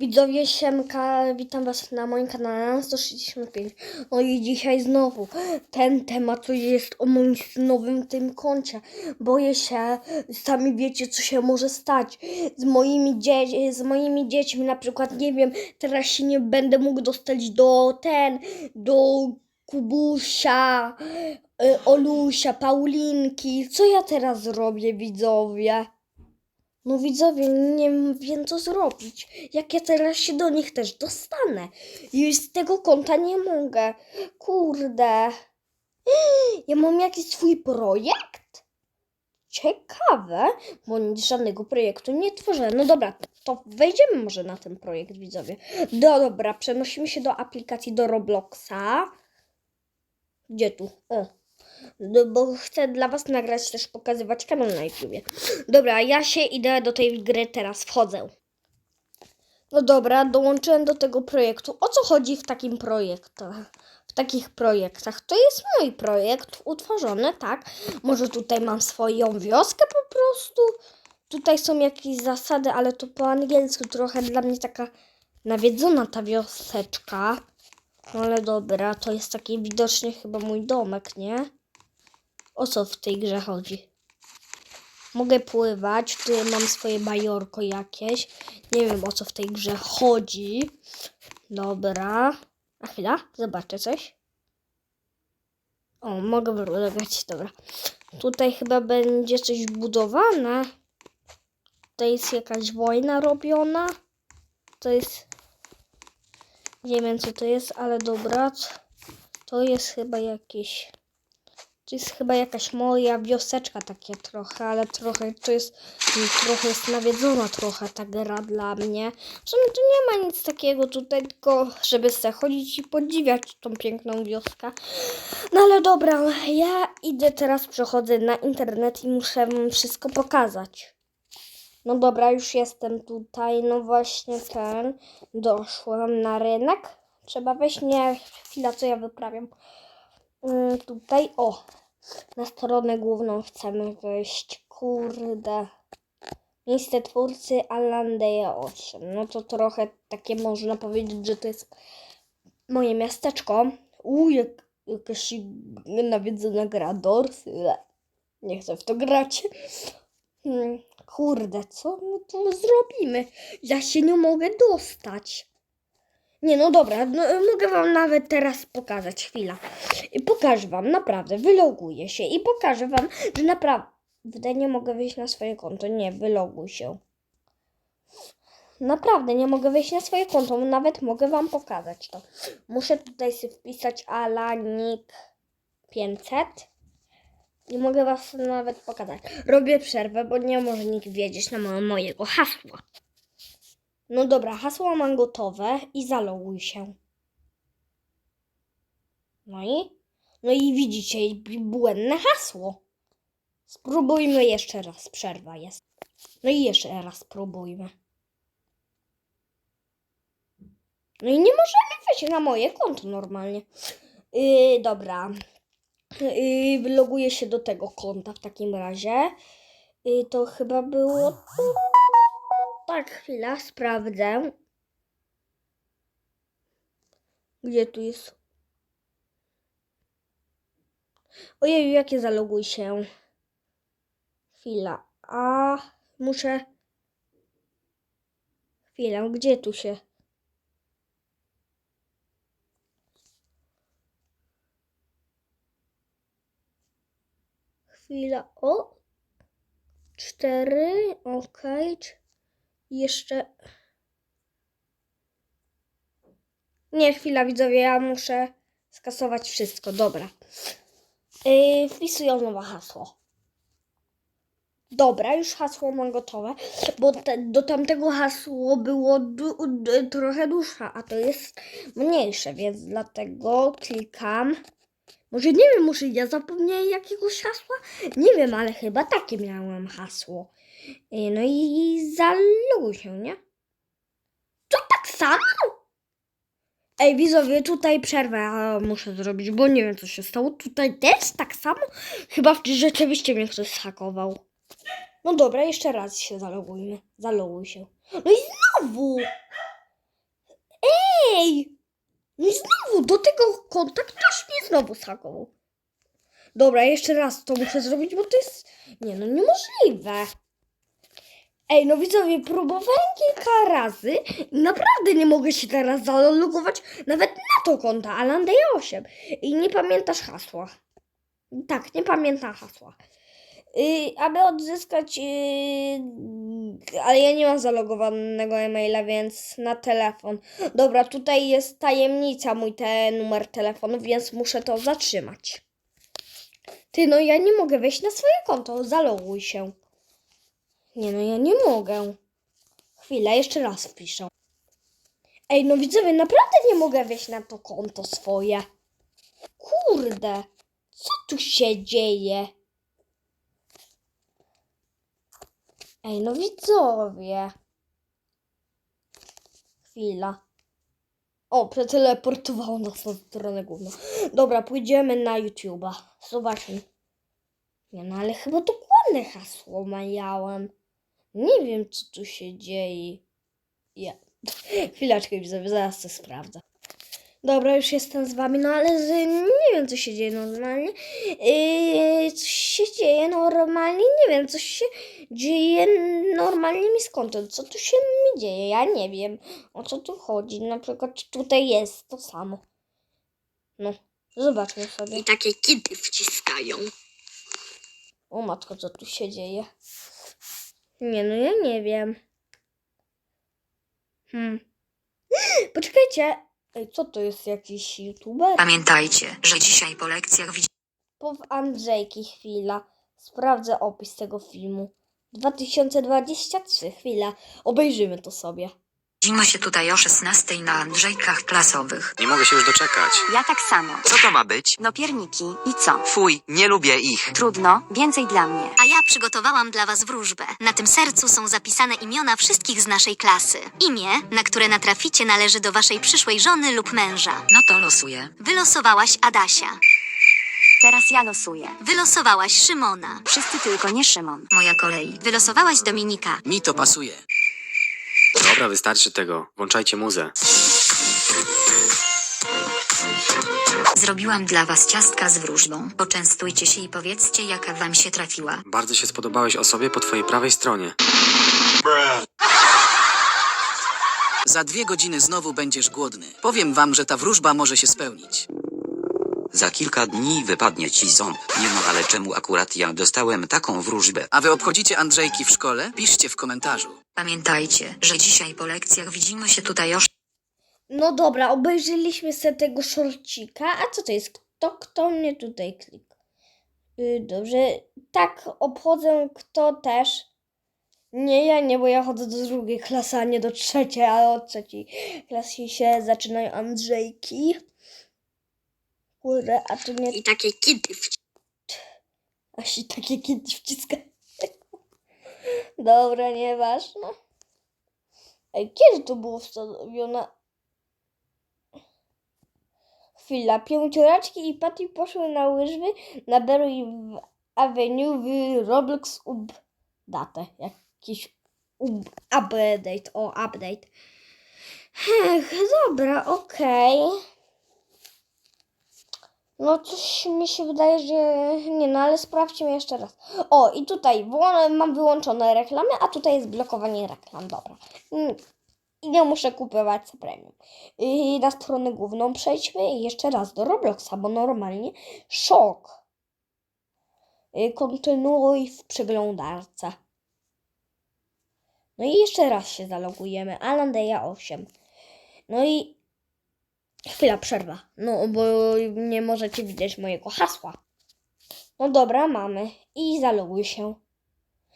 Widzowie Siemka, witam was na moim kanale 165. No i dzisiaj znowu ten temat, co jest o moim nowym tym koncie. Boję się, sami wiecie co się może stać z moimi, dzie- z moimi dziećmi, na przykład nie wiem, teraz się nie będę mógł dostać do ten, do Kubusia, y, Olusia, Paulinki. Co ja teraz zrobię widzowie? No widzowie, nie wiem co zrobić. Jak ja teraz się do nich też dostanę. I z tego konta nie mogę. Kurde. Ja mam jakiś swój projekt? Ciekawe, bo nic- żadnego projektu nie tworzę. No dobra, to wejdziemy może na ten projekt, widzowie. No dobra, przenosimy się do aplikacji do Robloxa. Gdzie tu? O. No, bo chcę dla was nagrać też pokazywać kanał na YouTubie. Dobra, ja się idę do tej gry teraz, wchodzę. No dobra, dołączyłem do tego projektu. O co chodzi w takim projektach? W takich projektach. To jest mój projekt utworzony, tak? Może tutaj mam swoją wioskę po prostu. Tutaj są jakieś zasady, ale to po angielsku trochę dla mnie taka nawiedzona ta wioseczka. No ale dobra, to jest taki widocznie chyba mój domek, nie? O co w tej grze chodzi? Mogę pływać, tu mam swoje bajorko jakieś. Nie wiem o co w tej grze chodzi. Dobra. A chwila, zobaczę coś. O, mogę wylogować, dobra. Tutaj chyba będzie coś budowane. Tutaj jest jakaś wojna robiona. To jest... Nie wiem co to jest, ale dobra. To jest chyba jakieś... To jest chyba jakaś moja wioseczka takie trochę, ale trochę to jest trochę jest nawiedzona trochę ta gra dla mnie. W sumie tu nie ma nic takiego tutaj, tylko żeby sobie chodzić i podziwiać tą piękną wioskę. No ale dobra, ja idę teraz, przechodzę na internet i muszę wam wszystko pokazać. No dobra, już jestem tutaj, no właśnie ten, doszłam na rynek. Trzeba wejść, nie, chwila, co ja wyprawiam. Mm, tutaj, o, na stronę główną chcemy wejść. Kurde. Miejsce twórcy Alandeja 8. No to trochę takie można powiedzieć, że to jest moje miasteczko. Uuu, jak, jakaś nawiedzona gra Dorsy. Nie chcę w to grać. Hmm, kurde, co my tu zrobimy? Ja się nie mogę dostać. Nie, no dobra, no, mogę wam nawet teraz pokazać, chwila. I pokażę wam, naprawdę, wyloguję się i pokażę wam, że naprawdę nie mogę wyjść na swoje konto. Nie, wyloguj się. Naprawdę nie mogę wejść na swoje konto, nawet mogę wam pokazać to. Muszę tutaj sobie wpisać Alanik 500 i mogę was nawet pokazać. Robię przerwę, bo nie może nikt wiedzieć na mo- mojego hasła. No dobra, hasło mam gotowe i zaloguj się. No i? No i widzicie, błędne hasło. Spróbujmy jeszcze raz, przerwa jest. No i jeszcze raz spróbujmy. No i nie możemy wejść na moje konto normalnie. Yy, dobra. Yy, wyloguję się do tego konta w takim razie. Yy, to chyba było... Tak, chwila, sprawdzę. Gdzie tu jest? Ojej, jakie zaloguj się. Chwila. A muszę. Chwilę, gdzie tu się? Chwila. O! Cztery. Okej. Okay. Jeszcze. Nie, chwila, widzowie, ja muszę skasować wszystko. Dobra. Yy, wpisuję nowe hasło. Dobra, już hasło mam gotowe, bo te, do tamtego hasło było trochę dłuższe, a to jest mniejsze, więc dlatego klikam. Może nie wiem, może ja zapomniałem jakiegoś hasła? Nie wiem, ale chyba takie miałem hasło. Yy, no i zaloguj się, nie? To tak samo? Ej, widzowie, tutaj przerwę muszę zrobić, bo nie wiem, co się stało. Tutaj też tak samo? Chyba rzeczywiście mnie ktoś zhakował. No dobra, jeszcze raz się zalogujmy. Zaloguj się. No i znowu! Ej! No i znowu do tego konta ktoś mnie znowu zhakował. Dobra, jeszcze raz to muszę zrobić, bo to jest... Nie no, niemożliwe. Ej, no widzowie, próbowałem kilka razy naprawdę nie mogę się teraz zalogować nawet na to konto, Alandeja 8. I nie pamiętasz hasła. Tak, nie pamiętam hasła. Yy, aby odzyskać. Yy, ale ja nie mam zalogowanego e-maila, więc na telefon. Dobra, tutaj jest tajemnica, mój ten numer telefonu, więc muszę to zatrzymać. Ty, no ja nie mogę wejść na swoje konto. Zaloguj się. Nie, no ja nie mogę. Chwila, jeszcze raz wpiszę. Ej, no widzowie, naprawdę nie mogę wejść na to konto swoje. Kurde, co tu się dzieje? Ej, no widzowie. Chwila. O, przeteleportowało nas na stronę główną. Dobra, pójdziemy na YouTube'a. Zobaczmy. Nie no, ale chyba dokładne hasło miałem. Nie wiem, co tu się dzieje. Ja. Chwileczkę, widzowie, zaraz to sprawdzę. Dobra, już jestem z wami, no ale z, nie wiem, co się dzieje normalnie. Yy, coś się dzieje normalnie, nie wiem, coś się dzieje normalnie mi kontem. Co tu się mi dzieje? Ja nie wiem, o co tu chodzi. Na przykład tutaj jest to samo. No, zobaczmy sobie. I takie kity wciskają. O matko, co tu się dzieje? Nie, no ja nie wiem. Hmm. Poczekajcie. Ej, co to jest jakiś youtuber? Pamiętajcie, że dzisiaj po lekcjach widzimy Po Andrzejki chwila. Sprawdzę opis tego filmu. 2023 chwila. Obejrzymy to sobie. Się tutaj o 16 na Andrzejkach klasowych. Nie mogę się już doczekać. Ja tak samo. Co to ma być? No pierniki. I co? Fuj, nie lubię ich. Trudno, więcej dla mnie. A ja przygotowałam dla Was wróżbę. Na tym sercu są zapisane imiona wszystkich z naszej klasy. Imię, na które natraficie, należy do Waszej przyszłej żony lub męża. No to losuję. Wylosowałaś Adasia. Teraz ja losuję. Wylosowałaś Szymona. Wszyscy tylko nie Szymon. Moja kolej. Wylosowałaś Dominika. Mi to pasuje. Dobra, wystarczy tego. Włączajcie muzę. Zrobiłam dla was ciastka z wróżbą. Poczęstujcie się i powiedzcie, jaka wam się trafiła. Bardzo się spodobałeś osobie po twojej prawej stronie. Za dwie godziny znowu będziesz głodny. Powiem wam, że ta wróżba może się spełnić. Za kilka dni wypadnie ci ząb. Nie no, ale czemu akurat ja dostałem taką wróżbę? A wy obchodzicie Andrzejki w szkole? Piszcie w komentarzu. Pamiętajcie, że dzisiaj po lekcjach widzimy się tutaj o No dobra, obejrzeliśmy sobie tego szorcika. A co to jest? Kto, kto mnie tutaj klikł? Yy, dobrze. Tak, obchodzę kto też. Nie, ja nie, bo ja chodzę do drugiej klasy, a nie do trzeciej, ale od trzeciej klasy się zaczynają Andrzejki. Kurde, a to nie I takie kity A się takie kiedyś wciska. Dobra, nieważne. Ej, kiedy to było wstawione? Chwila, pięcioraczki i Patty poszły na łyżwy na Berry Avenue w Roblox update. Jakiś up, update, o update. Ech, dobra, okej. No coś mi się wydaje, że nie, no ale sprawdźmy jeszcze raz. O, i tutaj mam wyłączone reklamy, a tutaj jest blokowanie reklam, dobra. Mm, I nie muszę kupować za premium. I na stronę główną przejdźmy i jeszcze raz do Robloxa, bo normalnie szok. Y, Kontynuuj w przeglądarce. No i jeszcze raz się zalogujemy. Alandeja 8. No i Chwila, przerwa. No, bo nie możecie widzieć mojego hasła. No dobra, mamy. I zaloguj się.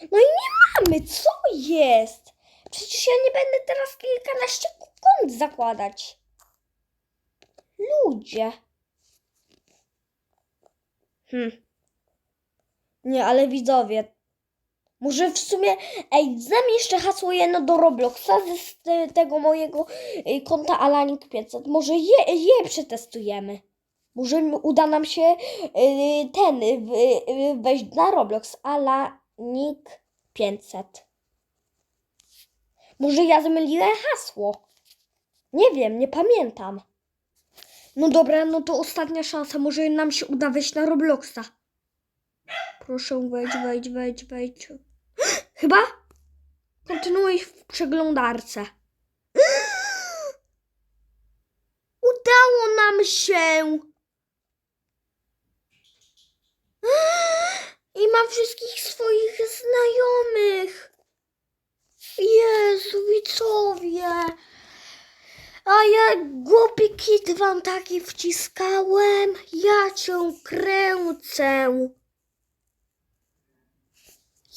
No i nie mamy, co jest? Przecież ja nie będę teraz kilkanaście kont zakładać. Ludzie. Hm. Nie, ale widzowie. Może w sumie, ej, znam jeszcze hasło jedno do Robloxa z, tego mojego y, konta Alanik 500. Może je, je przetestujemy. Może uda nam się y, ten y, w- y, wejść na Roblox Alanik 500. Może ja zmyliłem hasło. Nie wiem, nie pamiętam. No dobra, no to ostatnia szansa. Może nam się uda wejść na Robloxa. Proszę, wejdź, wejdź, wejdź, wejdź. Chyba? Kontynuuj w przeglądarce. Udało nam się! I mam wszystkich swoich znajomych. Jezu, widzowie. A ja głupi kit wam taki wciskałem. Ja cię kręcę.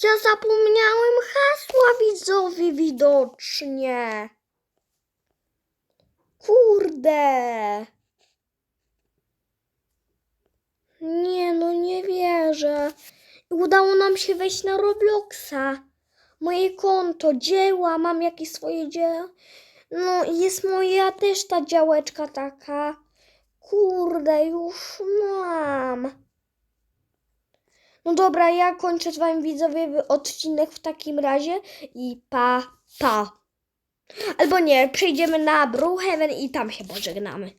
Ja zapomniałem hasła widzowie widocznie. Kurde. Nie no, nie wierzę. Udało nam się wejść na Robloxa. Moje konto, dzieła, mam jakieś swoje dzieła. No i jest moja też ta działeczka taka. Kurde, już mam. No dobra, ja kończę z wami widzowie odcinek w takim razie i pa, pa. Albo nie, przejdziemy na Brookhaven i tam się pożegnamy.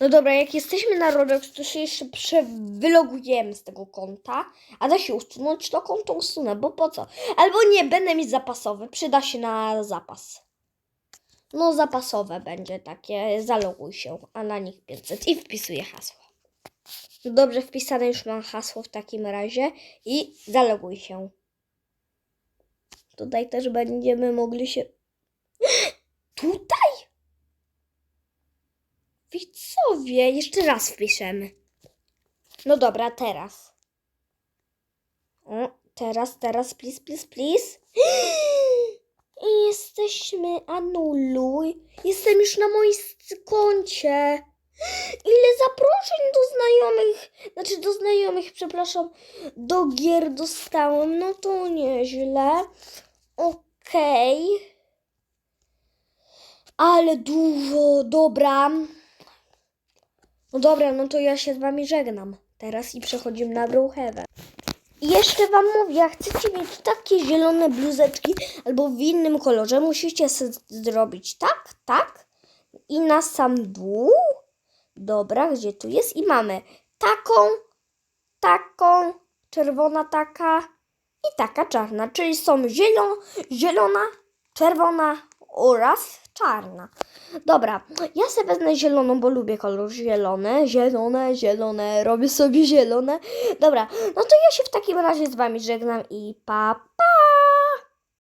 No dobra, jak jesteśmy na Roblox, to się jeszcze prze- wylogujemy z tego konta. A da się usunąć to konto, usunę, bo po co? Albo nie, będę mieć zapasowe, przyda się na zapas. No zapasowe będzie takie, zaloguj się, a na nich 500 i wpisuję hasło. Dobrze wpisane już mam hasło w takim razie i zaloguj się. Tutaj też będziemy mogli się... Tutaj? Widzowie, jeszcze raz wpiszemy. No dobra, teraz. O, teraz, teraz, please, please, please. Jesteśmy, anuluj. Jestem już na moim koncie. Ile zaproszeń do znajomych, znaczy do znajomych, przepraszam, do gier dostałem. No to nieźle. Okej. Ale dużo, dobra. No dobra, no to ja się z wami żegnam. Teraz i przechodzimy na Brookhaven. Jeszcze wam mówię, jak chcecie mieć takie zielone bluzeczki albo w innym kolorze, musicie sobie zrobić tak, tak i na sam dół. Dobra, gdzie tu jest? I mamy taką, taką, czerwona taka i taka czarna, czyli są zielo, zielona, czerwona oraz czarna. Dobra, ja sobie wezmę zieloną, bo lubię kolor zielony. Zielone, zielone, robię sobie zielone. Dobra, no to ja się w takim razie z wami żegnam i pa, pa!